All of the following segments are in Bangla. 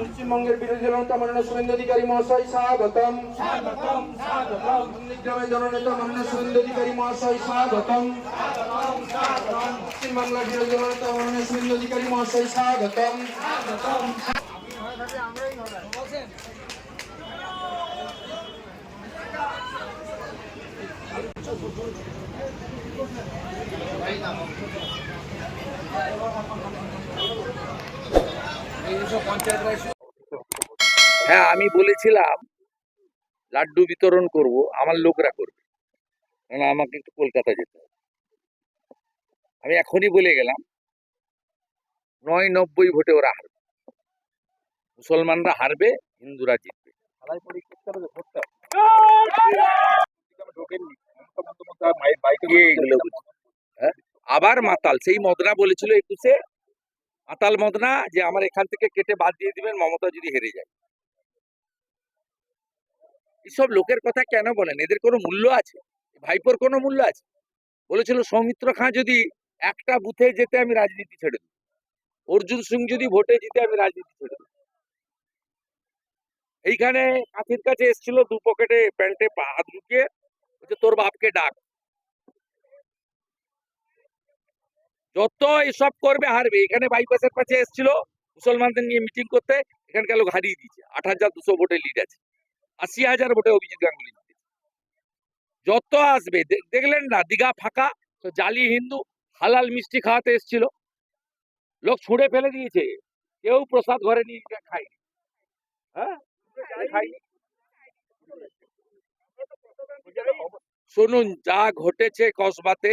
পশ্চিমবঙ্গের বিরোধী জনতা মাননীয় শুভেন্দু অধিকারী মহাশয় স্বাগতম। নন্দীগ্রামের জননেতা মাননীয় শুভেন্দু অধিকারী মহাশয় স্বাগতম। পশ্চিমবাংলার বিরোধী জননেতা মাননীয় শুভেন্দু অধিকারী মহাশয় স্বাগতম। স্বাগতম। হ্যাঁ আমি বলেছিলাম লাড্ডু বিতরণ করব আমার লোকরা করবে কারণ আমাকে একটু কলকাতা যেতে হবে আমি এখনই বলে গেলাম নয় নব্বই ভোটে ওরা হারবে মুসলমানরা হারবে হিন্দুরা জিতবে? হ্যাঁ? আবার মাতাল সেই মদনা বলেছিল একুশে মাতাল মদনা, যে আমার এখান থেকে কেটে বাদ দিয়ে দিবেন, মমতা যদি হেরে যায়। এসব লোকের কথা কেন বলেন? এদের কোনো মূল্য আছে? ভাইপোর কোনো মূল্য আছে? বলেছিল, সৌমিত্র খাঁ যদি একটা বুথে যেতে আমি রাজনীতি ছেড়ে দেব। অর্জুন সিং যদি ভোটে জিতে আমি রাজনীতি ছেড়ে দেব। এইখানে কাছে এসেছিল, দু পকেটে প্যান্টে হাত ঢুকিয়ে তোর বাপকে ডাক। যত এসব করবে হারবে। এখানে বাইপাসের কাছে এসেছিল মুসলমানদের নিয়ে মিটিং করতে এখানকার লোক হারিয়ে দিয়েছে। আট হাজার দুশো ভোটে লিড আছে। আশি হাজার ভোটে অভিজিৎ গাঙ্গুলি জিতেছে। যত আসবে দেখলেন না দীঘা ফাঁকা তো জালি হিন্দু হালাল মিষ্টি খাওয়াতে এসেছিল। লোক ছুঁড়ে ফেলে দিয়েছে। কেউ প্রসাদ ঘরে নিয়ে খায়নি। হ্যাঁ? খায়নি। শুনুন যা ঘটেছে কসবাতে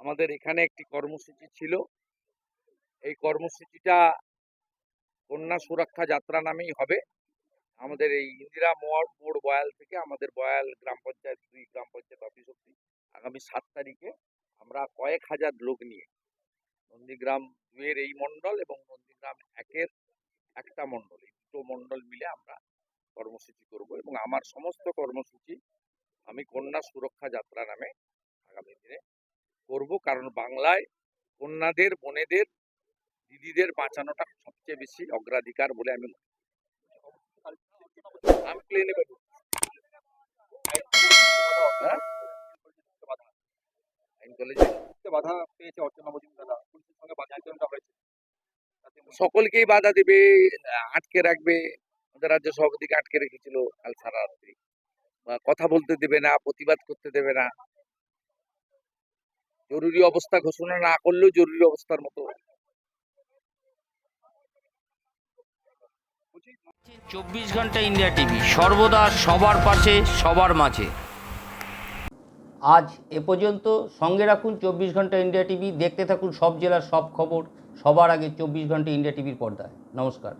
আমাদের এখানে একটি কর্মসূচি ছিল। এই কর্মসূচিটা কন্যা সুরক্ষা যাত্রা নামেই হবে। আমাদের এই ইন্দিরা মোড় মোড় বয়াল থেকে আমাদের বয়াল গ্রাম পঞ্চায়েত দুই গ্রাম পঞ্চায়েত অফিস অব্দি আগামী সাত তারিখে আমরা কয়েক হাজার লোক নিয়ে নন্দীগ্রাম দুয়ের এই মণ্ডল এবং নন্দীগ্রাম একের একটা মণ্ডল, এই দুটো মণ্ডল মিলে আমরা কর্মসূচি করব এবং আমার সমস্ত কর্মসূচি আমি কন্যা সুরক্ষা যাত্রা নামে আগামী দিনে করব। কারণ বাংলায় কন্যাদের, বোনেদের, দিদিদের বাঁচানোটা সবচেয়ে বেশি অগ্রাধিকার বলে আমি মনে বাধা পেয়েছে সঙ্গে বাধা হয়েছে সকলকেই বাধা দেবে, আটকে রাখবে। আমাদের রাজ্য সভাপতিকে আটকে রেখেছিল কাল সারা রাত্রি। কথা বলতে দেবে না, প্রতিবাদ করতে দেবে না। জরুরি অবস্থা ঘোষণা না করলেও জরুরি অবস্থার মতো। চব্বিশ ঘণ্টা ইন্ডিয়া টিভি সর্বদা সবার পাশে সবার মাঝে। আজ এ পর্যন্ত সঙ্গে রাখুন চব্বিশ ঘণ্টা ইন্ডিয়া টিভি দেখতে থাকুন সব জেলার সব খবর সবার আগে চব্বিশ ঘণ্টা ইন্ডিয়া টিভির পর্দায়। নমস্কার।